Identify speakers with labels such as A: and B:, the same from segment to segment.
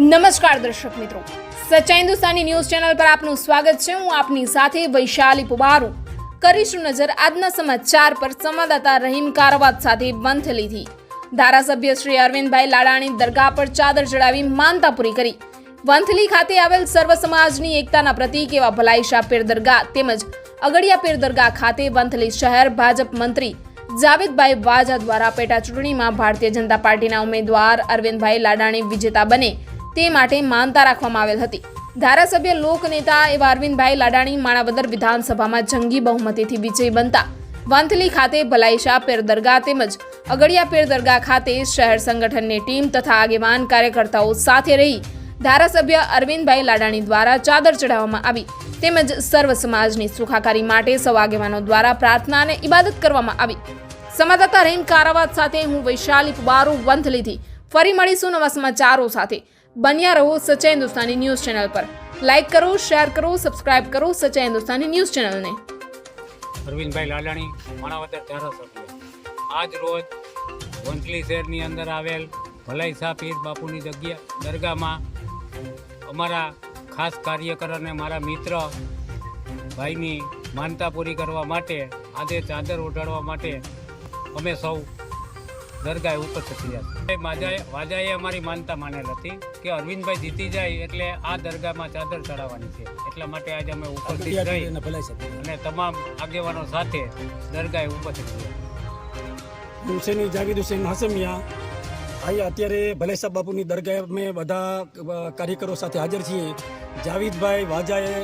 A: નમસ્કાર દર્શક મિત્રો. સચ્ચા હિન્દુસ્તાની ન્યૂઝ ચેનલ પર આપનું સ્વાગત છે. હું આપની સાથે વૈશાલી પુબારું. કરીશું નજર આજના સમાચાર પર. સંવાદદાતા રહીમ કારવાત સાથે વંથલીથી ધારાસભ્ય શ્રી અરવિંદભાઈ લાડાણી દરગાહ પર ચાદર ચડાવી માનતા પૂરી કરી. વંથલી ખાતે આવેલ સર્વ સમાજની એકતાના પ્રતીક એવા ભલાઈશા પીર દરગાહ તેમજ અગડિયા પીર દરગાહ ખાતે વંથલી શહેર ભાજપ મંત્રી જાવેદભાઈ વાજા દ્વારા પેટા ચૂંટણીમાં ભારતીય જનતા પાર્ટીના ઉમેદવાર અરવિંદભાઈ લાડાણી વિજેતા બને. તે માટે માનતા રાખવામાં આવેલ હતી. ધારાસભ્ય લોકનેતા એવા અરવિંદભાઈ લાડાણી માણાવદર વિધાનસભામાં જંગી બહુમતીથી વિજયી બનતા વંથલી ખાતે ભલાઈશા પેર દરગાહ તેમજ અગડિયા પેર દરગાહ ખાતે શહેર સંગઠનની ટીમ તથા આગેવાન કાર્યકર્તાઓ સાથે રહી ધારાસભ્ય અરવિંદભાઈ લાડાણી દ્વારા ચાદર ચઢાવવામાં આવી તેમજ સર્વ સમાજની સુખાકારી માટે સૌ આગેવાનો દ્વારા પ્રાર્થના અને ઇબાદત કરવામાં આવી. સંવાદદાતા રહીમ કારાવાત સાથે હું વૈશાલી પુબારુ, વંથલીથી ફરી મળીશું નવા સમાચારો સાથે. બન્યા રહો સચ્ચા હિન્દુસ્તાની ન્યૂઝ ચેનલ પર. લાઇક કરો, શેર કરો, સબસ્ક્રાઇબ કરો સચ્ચા હિન્દુસ્તાની ન્યૂઝ ચેનલને.
B: અરવિંદભાઈ લાલાણી, માણાવદર ધારાસભ્ય. આજ રોજ વંથલી શહેરની અંદર આવેલ ભલાઈ શાહ પીર બાપુની જગ્યા દરગાહમાં અમારા ખાસ કાર્યકર અને મારા મિત્ર ભાઈની માનતા પૂરી કરવા માટે, આજે ચાદર ઓઢાડવા માટે અમે સૌ દરગાહે ઉપસ્થિત થયા છે વાજાએ વાજાએ અમારી માનતા માનેલ હતી કે અરવિંદભાઈ જીતી જાય એટલે આ દરગાહમાં ચાદર ચડાવવાની છે. એટલા માટે આજે અમે ઉપસ્થિત રહી અને તમામ આગેવાનો સાથે દરગાહે ઉપસ્થિત થયા
C: હુસેની જાગીર હુસેન હાસમિયા અહીંયા અત્યારે ભલેસા બાપુની દરગાહ અમે બધા કાર્યકરો સાથે હાજર છીએ. જાવીદભાઈ વાજાએ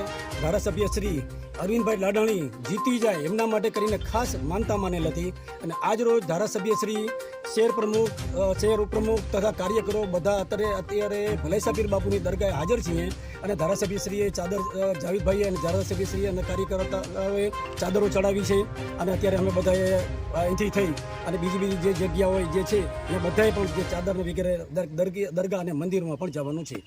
C: ધારાસભ્ય શ્રી અરવિંદભાઈ લાડાણી જીતી જાય એમના માટે કરીને ખાસ માનતા માનેલ હતી. અને આજ રોજ ધારાસભ્ય શ્રી શહેર પ્રમુખ શહેર ઉપપ્રમુખ તથા કાર્યકરો બધા અત્યારે અત્યારે ભલેસા પીર બાપુની દરગાહે હાજર છીએ અને ધારાસભ્યશ્રીએ ચાદર જાવીદભાઈએ અને ધારાસભ્યશ્રીએ અને કાર્યકર્તાઓએ ચાદરો ચડાવી છે અને અત્યારે અમે બધાએ અહીંથી થઈ અને બીજી બીજી જે જગ્યાઓ જે છે એ બધાએ પણ જે ચાદરને વગેરે દર- દરગી- દરગાહ અને મંદિરમાં પણ જવાનું છે.